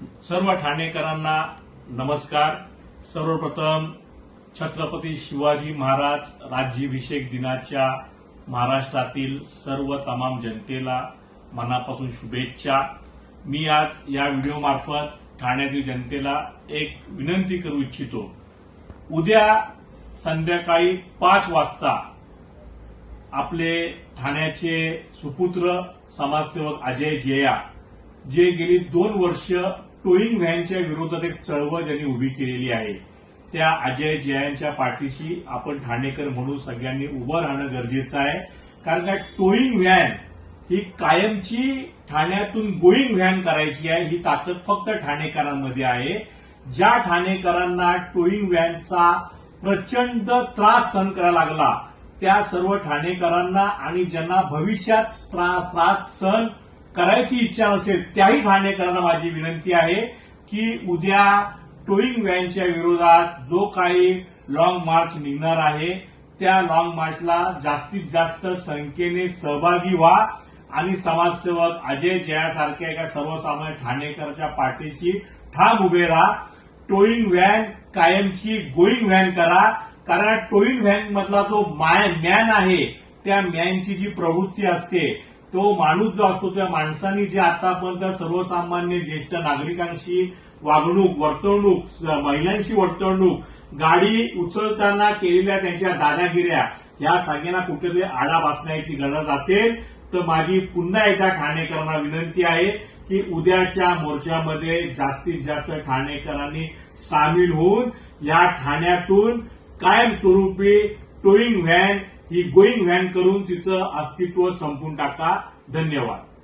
सर्व ठाणेकरांना नमस्कार. सर्वप्रथम छत्रपती शिवाजी महाराज राज्याभिषेक दिनाच्या महाराष्ट्रातील सर्व तमाम जनतेला मनापासून शुभेच्छा. मी आज या व्हिडिओमार्फत ठाण्यातील जनतेला एक विनंती करू इच्छितो. उद्या संध्याकाळी पाच वाजता आपले ठाण्याचे सुपुत्र समाजसेवक अजय जया जे गेली दोन वर्ष टोईंग व्हॅनच्या विरोधात एक चळवळ ज्यांनी उभी केलेली आहे त्या अजय जयांच्या पाठीशी आपण ठाणेकर म्हणून सगळ्यांनी उभं राहणं गरजेचं आहे. कारण का टोईंग व्हॅन ही कायमची ठाण्यातून गोईंग व्हॅन करायची आहे ही ताकद फक्त ठाणेकरांमध्ये आहे. ज्या ठाणेकरांना टोईंग व्हॅनचा प्रचंड त्रास सहन करायला लागला त्या सर्व ठाणेकरांना आणि ज्यांना भविष्यात त्रास त्रास सहन करायची इच्छा नसेल त्याही ठाणेकरांना माझी विनंती आहे की उद्या टोईंग व्हॅनच्या विरोधात जो काही लॉंग मार्च निघणार आहे त्या लॉंग मार्चला जास्तीत जास्त संख्येने सहभागी व्हा आणि समाजसेवक अजय जयासारख्या एका सर्वसामान्य ठाणेकरच्या पाठीशी ठाम उभे राहा. टोईंग व्हॅन कायमची गोईंग व्हॅन करा कारण टोईंग व्हॅन मधला जो माय मॅन आहे त्या मॅनची जी प्रवृत्ती असते तो माणूस जो असतो त्या माणसाने जे आतापर्यंत सर्वसामान्य ज्येष्ठ नागरिकांशी वागणूक वर्तवणूक महिलांशी वर्तवणूक गाडी उचलताना केलेल्या त्यांच्या दादागिऱ्या या सगळ्यांना कुठेतरी आळा बसण्याची गरज असेल तर माझी पुन्हा एकदा ठाणेकरांना विनंती आहे की उद्याच्या मोर्चामध्ये जास्तीत जास्त ठाणेकरांनी सामील होऊन या ठाण्यातून कायमस्वरूपी टोईंग व्हॅन ही गोईंग व्हॅन करून तिचं अस्तित्व संपून टाका. धन्यवाद.